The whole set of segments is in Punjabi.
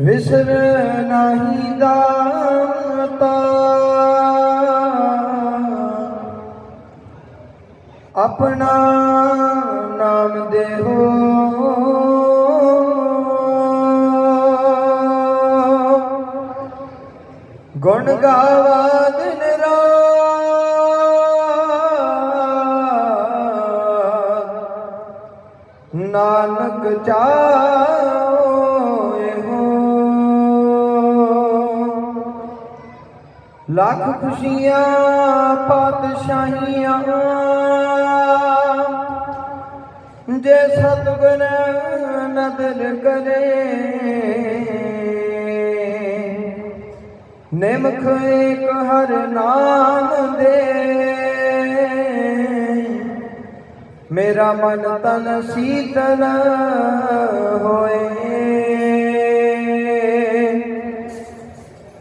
ਵਿਸਰ ਨਹੀਂ ਦਾਤਾ ਆਪਣਾ ਨਾਮ ਦੇਹੋ। ਗੁਣ ਗਾਵਾ ਦਿਨ ਰਾਤ ਨਾਨਕ ਚਾਹੇ ਹੋ ਲੱਖ ਖੁਸ਼ੀਆਂ, ਪਾਤਸ਼ਾਹੀਆਂ। ਜੇ ਸਤਿਗੁਰ ਨਦਰ ਕਰੇ, ਨਿਮਖ ਏਕ ਹਰ ਨਾਮ ਦੇ। ਮੇਰਾ ਮਨ ਤਨ ਸੀਤਲ ਹੋਏ।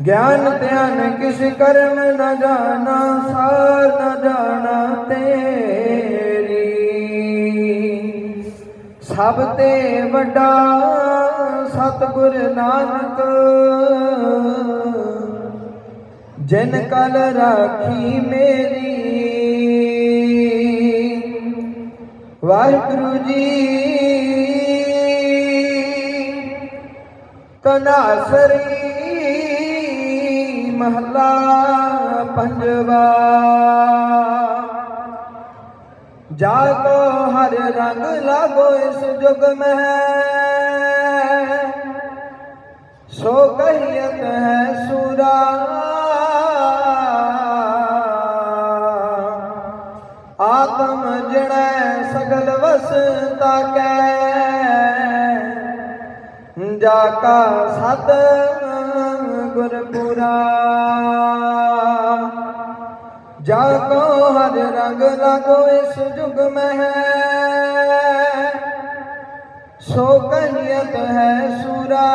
ਗਿਆਨ ਧਿਆਨ ਕਿਸ ਕਰਮ ਨ ਜਾਣਾ, ਸਾਰ ਨ ਜਾਣਾ ਤੇਰੀ। ਸਭ ਤੇ ਵੱਡਾ ਸਤਿਗੁਰ ਨਾਨਕ, ਜਿਨ ਕਲ ਰਾਖੀ ਮੇਰੀ ਵਾਹਿਗੁਰੂ ਜੀ। ਤਨਾਸਰੀ ਮਹਲਾ ਪੰਜਵਾ। ਜਾਗੋ ਹਰ ਰੰਗ ਲਾਗੋ ਇਸ ਜੁਗ ਮਹਿ। ਸੋ ਕਹੀਤ ਹੈ ਸੂਰਾ। ਜਾ ਕਾ ਸਤ ਗੁਰਪੁਰਾ। ਜਾ ਕੋ ਹਰ ਰੰਗ ਲਾਗੋ ਇਸ ਜੁਗ ਮਹਿ। ਸੋ ਕਹੀਤ ਹੈ ਸੂਰਾ।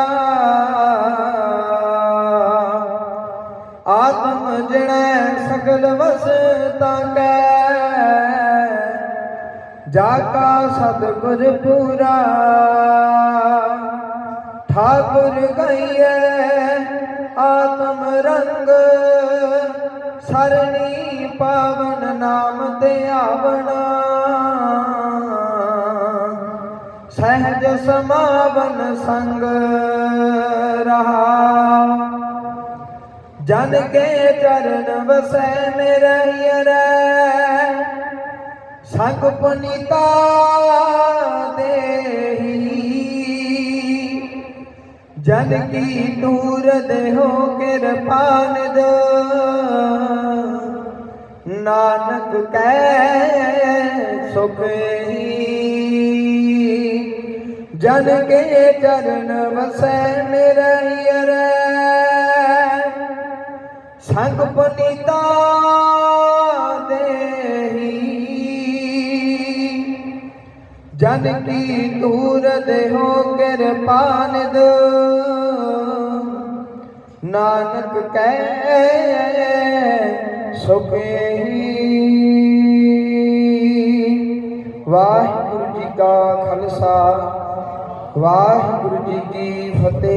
ਆਤਮ ਜੜੈ ਸਗਲ ਵਸਤਾ ਕੈ। ਜਾ ਕਾ ਸਤਿਗੁਰ ਪੂਰਾ। ਠਾਕੁਰ ਗਈਐ, ਆਤਮ ਰੰਗ। ਸਰਣੀ ਪਾਵਨ ਨਾਮ ਤੇ ਆਵਣਾ। ਸਹਿਜ ਸਮਾਵਨ ਸੰਗ ਰਹਾ। ਜਨ ਕੇ ਚਰਨ ਵਸੈ ਮੇਰਾ ਹਿਰੈ ਸੰਗ ਪੁਨੀਤਾ ਜਨ ਕੀ ਦੂਰ ਦੇਹੋ ਕਿਰਪਾਨ ਦੋ ਨਾਨਕ ਕੈ ਸੁਖੀ ਜਨ ਕੇ ਚਰਨ ਵਸੈ ਮੇਰਾ ਹਿਰੈ ਸੰਗ ਪੁਨੀਤਾ ਜਨ ਕੀ ਤੂਰ ਦੇਹੋ ਕਿਰਪਾਨ ਦੋ ਨਾਨਕ ਕਹਿ, ਸੁਖੇ ਵਾਹਿਗੁਰੂ ਜੀ ਕਾ ਖਾਲਸਾ, ਵਾਹਿਗੁਰੂ ਜੀ ਕੀ ਫਤਿਹ।